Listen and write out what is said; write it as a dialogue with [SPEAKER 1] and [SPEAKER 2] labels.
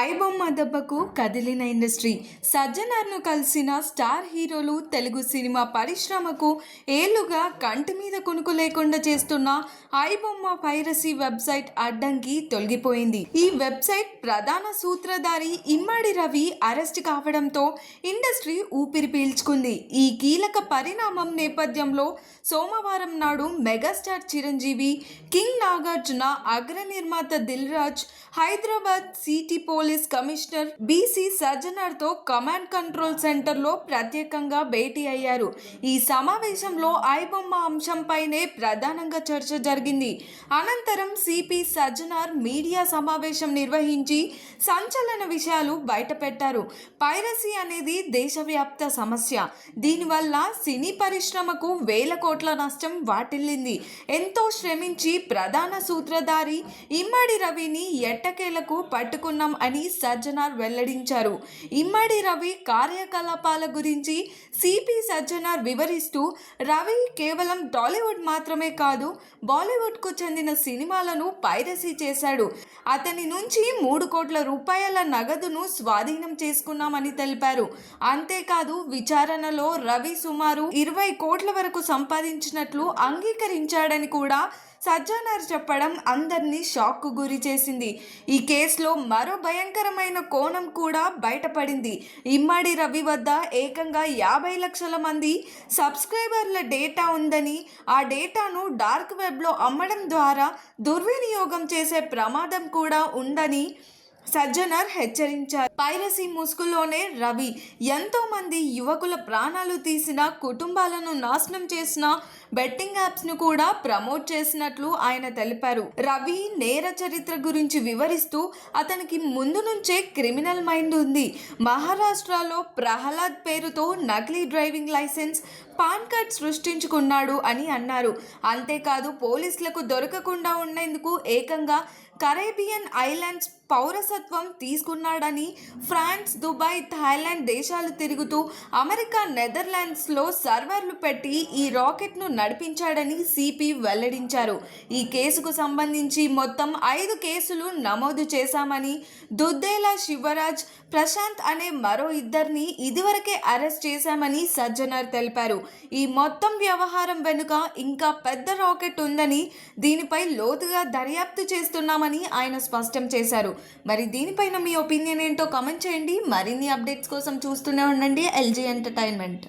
[SPEAKER 1] ఐబొమ్మ దెబ్బకు కదిలిన ఇండస్ట్రీ. సజ్జనార్ను కలిసిన స్టార్ హీరోలు తెలుగు సినిమా పరిశ్రమకు ఏళ్ళుగా కంటి మీద కొనుకు లేకుండా చేస్తున్న ఐబొమ్మ పైరసీ వెబ్సైట్ అడ్డంకి తొలగిపోయింది. ఈ వెబ్సైట్ ప్రధాన సూత్రధారి ఇమ్మడి రవి అరెస్ట్ కావడంతో ఇండస్ట్రీ ఊపిరి పీల్చుకుంది. ఈ కీలక పరిణామం నేపథ్యంలో సోమవారం నాడు మెగాస్టార్ చిరంజీవి కింగ్ నాగార్జున అగ్ర నిర్మాత Dil Raj Hyderabad city police commissioner BC సజ్జనర్తో command control సెంటర్లో ప్రత్యేకంగా భేటీ అయ్యారు. ఈ సమావేశంలో ఐబొమ్మ అంశంపైనే ప్రధానంగా చర్చ జరిగింది. అనంతరం సిపి సజ్జనార్ మీడియా సమావేశం నిర్వహించి సంచలన విషయాలు బయటపెట్టారు. పైరసీ అనేది దేశవ్యాప్త సమస్య. దీనివల్ల సినీ పరిశ్రమకు వేల కోట్ల నష్టం వాటిల్లింది. ఎంతో శ్రమించి ప్రధాన సూత్రధారి ఇమ్మడి రవిని ఎట్టకేలకు పట్టుకున్నాం అని సజ్జనార్ వెల్లడించారు. ఇమ్మడి రవి కార్యకలాపాల గురించి సిపి సజ్జనార్ వివరిస్తూ రవి కేవలం టాలీవుడ్ మాత్రమే కాదు బాలీవుడ్కు చెందిన సినిమాలను పైరసీ చేశాడు. అతని నుంచి మూడు కోట్ల రూపాయల నగదును స్వాధీనం చేసుకున్నామని తెలిపారు. అంతేకాదు విచారణలో రవి సుమారు ఇరవై కోట్ల వరకు సంపాదించినట్లు అంగీకరించాడని కూడా సజ్జనర్ చెప్పడం అందరినీ షాక్కు గురి చేసింది. ఈ కేసులో మరో భయంకరమైన కోణం కూడా బయటపడింది. ఇమ్మడి రవి వద్ద ఏకంగా యాభై లక్షల మంది సబ్స్క్రైబర్ల డేటా ఉందని ఆ డేటాను డార్క్ వెబ్లో అమ్మడం ద్వారా దుర్వినియోగం చేసే ప్రమాదం కూడా ఉందని సజ్జనర్ హెచ్చరించారు. పైరసీ ముసుగులోనే రవి ఎంతో మంది యువకుల ప్రాణాలు తీసిన కుటుంబాలను నాశనం చేసిన బెట్టింగ్ యాప్స్ను కూడా ప్రమోట్ చేసినట్లు ఆయన తెలిపారు. రవి నేర చరిత్ర గురించి వివరిస్తూ అతనికి ముందు నుంచే క్రిమినల్ మైండ్ ఉంది. మహారాష్ట్రలో ప్రహ్లాద్ పేరుతో నకిలీ డ్రైవింగ్ లైసెన్స్ పాన్ కార్డ్ సృష్టించుకున్నాడు అని అన్నారు. అంతేకాదు పోలీసులకు దొరకకుండా ఉండేందుకు ఏకంగా కరేబియన్ ఐలాండ్స్ పౌరసత్వం తీసుకున్నాడని ఫ్రాన్స్ దుబాయ్ థాయిలాండ్ దేశాలు తిరుగుతూ అమెరికా నెదర్లాండ్స్లో సర్వర్లు పెట్టి ఈ రాకెట్ను నడిపించాడని సిపి వెల్లడించారు. ఈ కేసుకు సంబంధించి మొత్తం ఐదు కేసులు నమోదు చేశామని దుద్దేలా శివరాజ్ ప్రశాంత్ అనే మరో ఇద్దరిని ఇదివరకే అరెస్ట్ చేశామని సజ్జనార్ తెలిపారు. ఈ మొత్తం వ్యవహారం వెనుక ఇంకా పెద్ద రాకెట్ ఉందని దీనిపై లోతుగా దర్యాప్తు చేస్తున్నామని ఆయన స్పష్టం చేశారు. మరి దీనిపైన మీ ఒపీనియన్ ఏంటో కామెంట్ చేయండి. మరిన్ని అప్డేట్స్ కోసం చూస్తూనే ఉండండి. LG entertainment